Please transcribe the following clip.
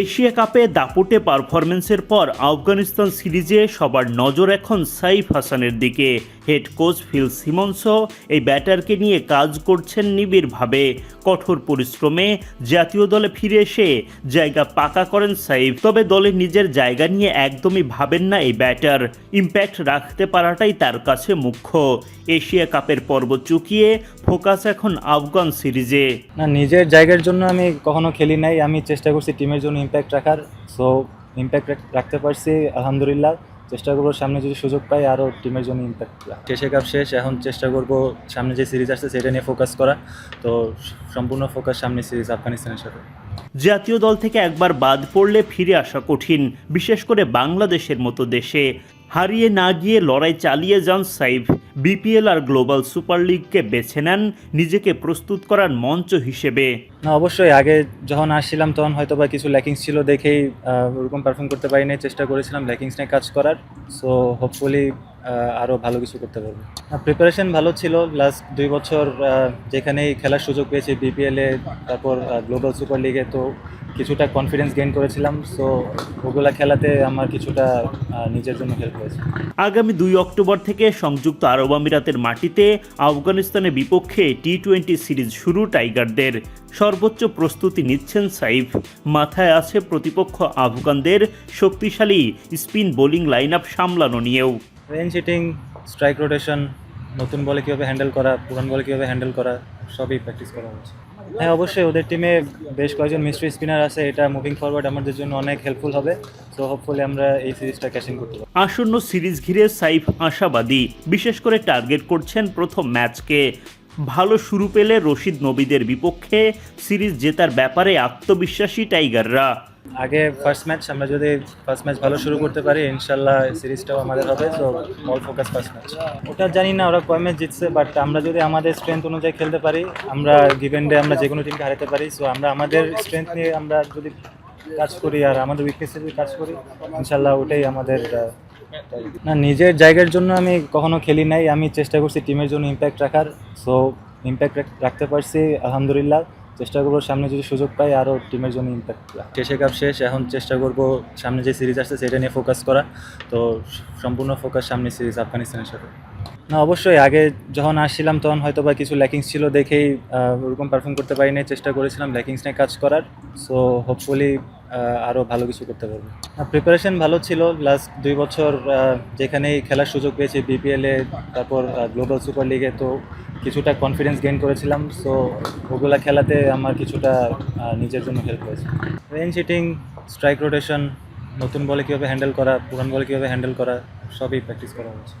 Asia কাপে দাপুটে পারফরমেন্সের পর আফগানিস্তান সিরিজে সবার নজর এখন সাইফ হাসানের দিকে। হেড কোচ ফিল সিমন্সও এই ব্যাটারকে নিয়ে কাজ করছেন নিবিড়ভাবে। কঠোর পরিশ্রমে জাতীয় দলে ফিরে এসে জায়গা পাকা করেন সাইফ। তবে দলে নিজের জায়গা নিয়ে একদমই ভাবেন না এই ব্যাটার। ইম্প্যাক্ট রাখতে পারাটাই তার কাছে মুখ্য। এশিয়া কাপের পর্ব চুকিয়ে ফোকাস এখন আফগান সিরিজে। না, নিজের জায়গার জন্য আমি কখনো খেলি নাই। আমি চেষ্টা করছি টিমের জন্য ইম্প্যাক্ট রাখার সো ইম্প্যাক্ট রাখতে পারছি আলহামদুলিল্লাহ। চেষ্টা করব সামনে যদি সুযোগ পাই আরও টিমের জন্য ইম্প্যাক্ট শেষে কাপ শেষ এখন চেষ্টা করব সামনে যে সিরিজ আসছে সেটা নিয়ে ফোকাস করা। তো সম্পূর্ণ ফোকাস সামনে সিরিজ আফগানিস্তানের সাথে। জাতীয় দল থেকে একবার বাদ পড়লে ফিরে আসা কঠিন বিশেষ করে বাংলাদেশের মতো দেশে। হারিয়ে না গিয়ে লড়াই চালিয়ে যান সাইফ বিপিএল আর গ্লোবাল সুপার লিগকে বেছে নেন নিজেকে প্রস্তুত করার মঞ্চ হিসেবে। না, অবশ্যই, আগে যখন আসছিলাম তখন হয়তো বা কিছু ল্যাকিংস ছিল দেখেই ওরকম পারফর্ম করতে পারিনি, চেষ্টা করেছিলাম ল্যাকিংস নিয়ে কাজ করার সো হোপফুলি আরও ভালো কিছু করতে পারব। প্রিপারেশন ভালো ছিল লাস্ট দুই বছর যেখানেই খেলার সুযোগ পেয়েছি বিপিএলে তারপর গ্লোবাল সুপার লিগে তো কিছুটা কনফিডেন্স গেইন করেছিলাম সো ওগুলা খেলাতে আমার কিছুটা নিজের জন্য হেল্প হয়েছে। আগামী দুই অক্টোবর থেকে সংযুক্ত আরব আমিরাতের মাটিতে, আফগানিস্তানের বিপক্ষে টি টোয়েন্টি সিরিজ শুরু টাইগারদের। সর্বোচ্চ প্রস্তুতি নিচ্ছেন সাইফ। মাথায় আছে প্রতিপক্ষ আফগানদের শক্তিশালী স্পিন বোলিং লাইন আপ সামলানো নিয়েও। রেঞ্জ হিটিং স্ট্রাইক রোটেশন নতুন বলে কীভাবে হ্যান্ডেল করা পুরান বলে কীভাবে হ্যান্ডেল করা সবই প্র্যাকটিস করা হচ্ছে। হ্যাঁ অবশ্যই ওদের টিমে বেশ কয়েকজন মিস্ট্রি স্পিনার আছে এটা মুভিং ফরওয়ার্ড আমাদের জন্য অনেক হেল্পফুল হবে। সো হোপফুলি আমরা এই সিরিজটা ক্যাশিং করতে পারব। আসন্ন সিরিজ ঘিরে সাইফ আশাবাদী বিশেষ করে টার্গেট করছেন প্রথম ম্যাচকে ভালো শুরু পেলে রশিদ নবীদের বিপক্ষে সিরিজ জেতার ব্যাপারে আত্মবিশ্বাসী টাইগাররা। আগে ফার্স্ট ম্যাচ আমরা যদি ফার্স্ট ম্যাচ ভালো শুরু করতে পারি, ইনশাল্লাহ সিরিজটাও আমাদের হবে তো অল ফোকাস ফার্স্ট ম্যাচ ওটা জানি না ওরা কয় ম্যাচ জিতছে বাট আমরা যদি আমাদের স্ট্রেংথ অনুযায়ী খেলতে পারি, আমরা গিভেন ডে আমরা যে কোনো টিমকে হারাতে পারি সো আমরা আমাদের স্ট্রেংথ নিয়ে আমরা যদি কাজ করি আর আমাদের উইকনেসে যদি কাজ করি, ইনশাল্লাহ ওটাই আমাদের না নিজের জায়গার জন্য আমি কখনো খেলি নাই। আমি চেষ্টা করছি টিমের জন্য ইম্প্যাক্ট রাখার। সো ইম্প্যাক্ট রাখতে পারছি আলহামদুলিল্লাহ। চেষ্টা করব সামনে যদি সুযোগ পাই আরও টিমের জন্য ইম্প্যাক্ট শেষে কাপ শেষ এখন চেষ্টা করব সামনে যে সিরিজ আসছে সেটা নিয়ে ফোকাস করা। তো সম্পূর্ণ ফোকাস সামনে সিরিজ আফগানিস্তানের সাথে। না অবশ্যই আগে যখন আসছিলাম তখন হয়তো বা কিছু ল্যাকিংস ছিল দেখেই ওরকম পারফর্ম করতে পারিনি চেষ্টা করেছিলাম ল্যাকিংস নিয়ে কাজ করার। সো হোপফুলি আরও ভালো কিছু করতে পারব। প্রিপারেশন ভালো ছিল। লাস্ট দুই বছর যেখানেই খেলার সুযোগ পেয়েছি বিপিএলে তারপর গ্লোবাল সুপার লিগে তো কিছুটা কনফিডেন্স গেইন করেছিলাম। সো ওগুলা খেলাতে আমার কিছুটা নিজের জন্য হেল্প হয়েছে। রেঞ্জ হিটিং স্ট্রাইক রোটেশন নতুন বলে কীভাবে হ্যান্ডেল করা, পুরান বলে কীভাবে হ্যান্ডেল করা, সবই প্র্যাকটিস করা হয়েছে।